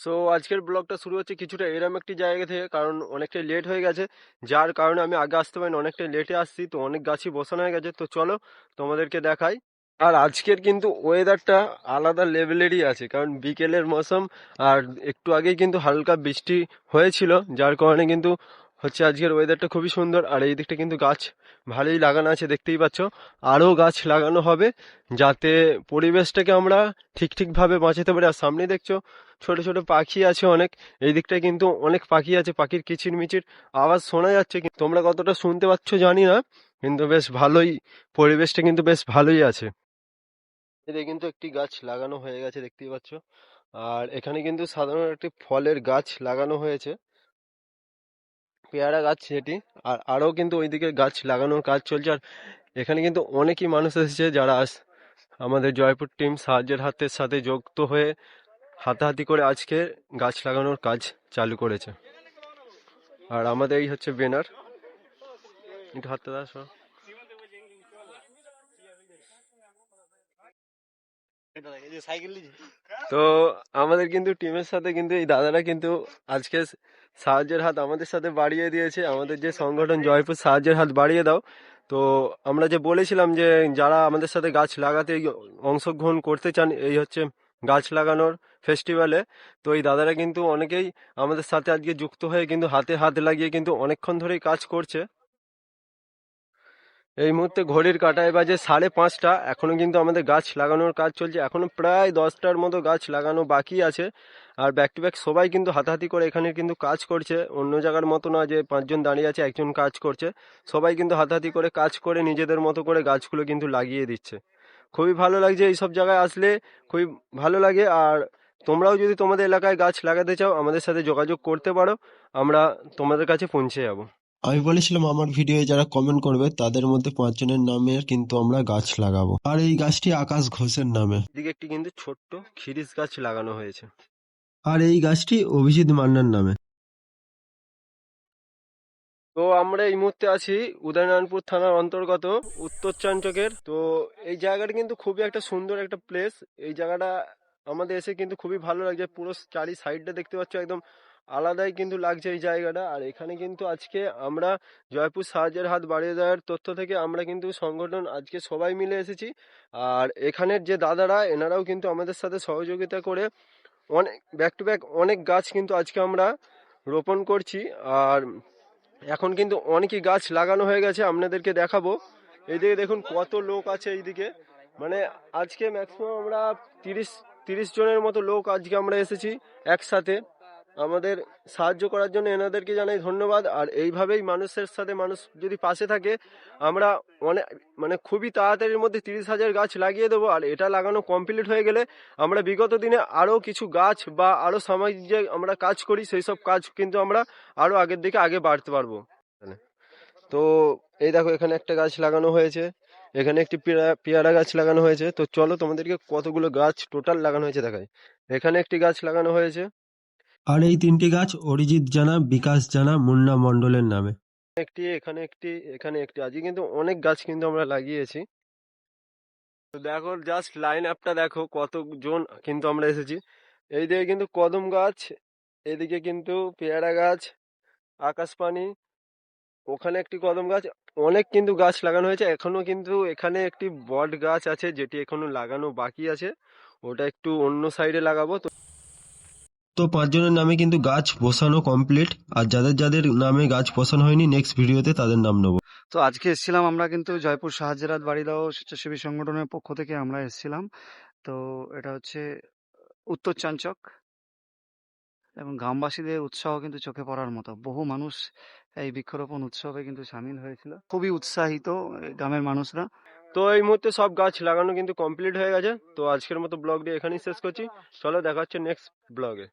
So আজকের ব্লগটা শুরু হচ্ছে কিছুটা এরম একটি জায়গা থেকে, কারণ অনেকটাই লেট হয়ে গেছে। যার কারণে আমি আগে আসতে পারিনি, অনেকটাই লেটে আসছি, তো অনেক গাছই বসানো হয়ে গেছে। তো চলো, তোমাদেরকে দেখাই। আর আজকের কিন্তু ওয়েদারটা আলাদা লেভেলেরই আছে, কারণ বিকেলের মৌসুম, আর একটু আগেই কিন্তু হালকা বৃষ্টি হয়েছিল, যার কারণে কিন্তু হচ্ছে আজকের ওয়েদারটা খুবই সুন্দর, আর এই দিকটা কিন্তু গাছ ভালোই লাগানো আছে, দেখতেই পাচ্ছ। আরও গাছ লাগানো হবে যাতে পরিবেশটাকে আমরা ঠিক ঠিকভাবে বাঁচাতে পারি। আর সামনে দেখছ, ছোট ছোট পাখি আছে অনেক। এই দিকটায় কিন্তু অনেক পাখি আছে, পাখির কিচির মিচির আওয়াজ শোনা যাচ্ছে তোমরা কতটা শুনতে পাচ্ছ জানি না, কিন্তু বেশ ভালোই, পরিবেশটা কিন্তু বেশ ভালোই আছে। এদিকে কিন্তু একটি গাছ লাগানো হয়ে গেছে, দেখতেই পাচ্ছ। আর এখানে কিন্তু সাধারণ একটি ফলের গাছ লাগানো হয়েছে। পেয়ারা গাছ সেটি, আর আরও কিন্তু ওইদিকে গাছ লাগানোর কাজ চলছে। আর এখানে কিন্তু অনেকই মানুষ এসেছে যারা আজ- আমাদের জয়পুর টিম সাহায্যের হাতের সাথে যুক্ত হয়ে হাতাহাতি করে আজকে গাছ লাগানোর কাজ চালু করেছে। আর আমাদের এই হচ্ছে বেনার একটু হাতটা দাও সর। তো আমাদের কিন্তু টিমের সাথে কিন্তু এই দাদারা কিন্তু আজকে সাহায্যের হাত আমাদের সাথে বাড়িয়ে দিয়েছে। আমাদের যে সংগঠন জয়পুর, সাহায্যের হাত বাড়িয়ে দাও। তো আমরা যে বলেছিলাম যে যারা আমাদের সাথে গাছ লাগাতে অংশগ্রহণ করতে চান, এই হচ্ছে গাছ লাগানোর ফেস্টিভ্যালে তো এই দাদারা কিন্তু অনেকেই আমাদের সাথে আজকে যুক্ত হয়ে কিন্তু হাতে হাত লাগিয়ে কিন্তু অনেকক্ষণ ধরেই কাজ করছে। এই মুহূর্তে ঘড়ির কাটায় বাজে সাড়ে পাঁচটা। এখনও কিন্তু আমাদের গাছ লাগানোর কাজ চলছে। এখনও প্রায় দশটার মতো গাছ লাগানো বাকি আছে। আর ব্যাক টু ব্যাক সবাই কিন্তু হাতাহাতি করে এখানে কিন্তু কাজ করছে। অন্য জায়গার মতো না যে পাঁচজন দাঁড়িয়ে আছে, একজন কাজ করছে। সবাই কিন্তু হাতাহাতি করে কাজ করে নিজেদের মতো করে গাছগুলো কিন্তু লাগিয়ে দিচ্ছে। খুবই ভালো লাগছে এইসব জায়গায় আসলে। খুবই ভালো লাগে। আর তোমরাও যদি তোমাদের এলাকায় গাছ লাগাতে চাও, আমাদের সাথে যোগাযোগ করতে পারো। আমরা তোমাদের কাছে পৌঁছে যাব। আমি বলেছিলাম আমার ভিডিওয়ে যারা কমেন্ট করবে তাদের মধ্যে পাঁচজনের নামের কিন্তু আমরা গাছ লাগাবো। আর এই গাছটি আকাশ ঘোষের নামে। এদিকে একটি কিন্তু ছোট্ট খিরিস গাছ লাগানো হয়েছে। আর এই গাছটি অভিজিৎ মান্নার নামে। তো আমরা এই মুহূর্তে আছি উদয়নারায়ণপুর থানার অন্তর্গত উত্তর চাঞ্চকের। তো এই জায়গাটা কিন্তু খুবই একটা সুন্দর একটা প্লেস এই জায়গাটা আমাদের এসে কিন্তু খুবই ভালো লাগছে। পুরো চারি সাইডটা দেখতে পাচ্ছ একদম আলাদাই কিন্তু লাগছে এই জায়গাটা। আর এখানে কিন্তু আজকে আমরা জয়পুর সাহায্যের হাত বাড়িয়ে দেওয়ার তথ্য থেকে আমরা কিন্তু সংগঠন আজকে সবাই মিলে এসেছি। আর এখানের যে দাদারা, এনারাও কিন্তু আমাদের সাথে সহযোগিতা করে অনেক ব্যাক টু ব্যাক অনেক গাছ কিন্তু আজকে আমরা রোপণ করছি। আর এখন কিন্তু অনেকই গাছ লাগানো হয়ে গেছে, আপনাদেরকে দেখাবো। এইদিকে দেখুন কত লোক আছে এইদিকে। মানে আজকে ম্যাক্সিমাম আমরা তিরিশ তিরিশ জনের মতো লোক আজকে আমরা এসেছি একসাথে। আমাদের সাহায্য করার জন্য এনাদেরকে জানাই ধন্যবাদ। আর এইভাবেই মানুষের সাথে মানুষ যদি পাশে থাকে, আমরা অনেক মানে খুবই তাড়াতাড়ির মধ্যে তিরিশ হাজার গাছ লাগিয়ে দেবো। আর এটা লাগানো কমপ্লিট হয়ে গেলে আমরা বিগত দিনে আরও কিছু গাছ বা আরও সামাজিক যে আমরা কাজ করি, সেই সব কাজ কিন্তু আমরা আরও আগের দিকে আগে বাড়তে পারব। তো এই দেখো, এখানে একটা গাছ লাগানো হয়েছে। এখানে একটি পেয়ারা পেয়ারা গাছ লাগানো হয়েছে। তো চলো তোমাদেরকে কতগুলো গাছ টোটাল লাগানো হয়েছে দেখায় এখানে একটি গাছ লাগানো হয়েছে। আর এই তিনটি গাছ অরিজিৎ জানা, বিকাশ জানা, মুন্না মণ্ডলের নামে। একটি, এখানে একটি এখানে একটি, আজকে কিন্তু অনেক গাছ কিন্তু আমরা লাগিয়েছি। তো দেখো জাস্ট লাইন আপটা দেখো, কতজন কিন্তু আমরা এসেছি। এই দিকে কিন্তু কদম গাছ, এদিকে কিন্তু পেয়ারা গাছ আকাশপানি ওখানে একটি কদম গাছ, অনেক কিন্তু গাছ লাগানো হয়েছে। এখনও কিন্তু এখানে একটি বট গাছ আছে, যেটি এখনও লাগানো বাকি আছে। ওটা একটু অন্য সাইডে লাগাবো। তো তো পাঁচজনের নামে কিন্তু গাছ বসানো কমপ্লিট আর যাদের যাদের নামে গাছ বসানো হয়নি নেক্সট ভিডিওতে তাদের নাম নেব। তো আজকে এসেছিলাম আমরা কিন্তু জয়পুর সাহায্যের হাত বাড়ি দাও স্বেচ্ছাসেবী সংগঠনের পক্ষ থেকে আমরা এসেছিলাম। তো এটা হচ্ছে, উত্তর চাঞ্চক, এবং গ্রামবাসীদের উৎসাহ কিন্তু চোখে পড়ার মতো। বহু মানুষ এই বৃক্ষরোপণ উৎসবে কিন্তু সামিল হয়েছিল। খুবই উৎসাহিত গ্রামের মানুষরা। তো এই মুহূর্তে সব গাছ লাগানো কিন্তু কমপ্লিট হয়ে গেছে। তো আজকের মতো ব্লগটি এখানেই শেষ করছি। চলো দেখা হচ্ছে নেক্সট ব্লগে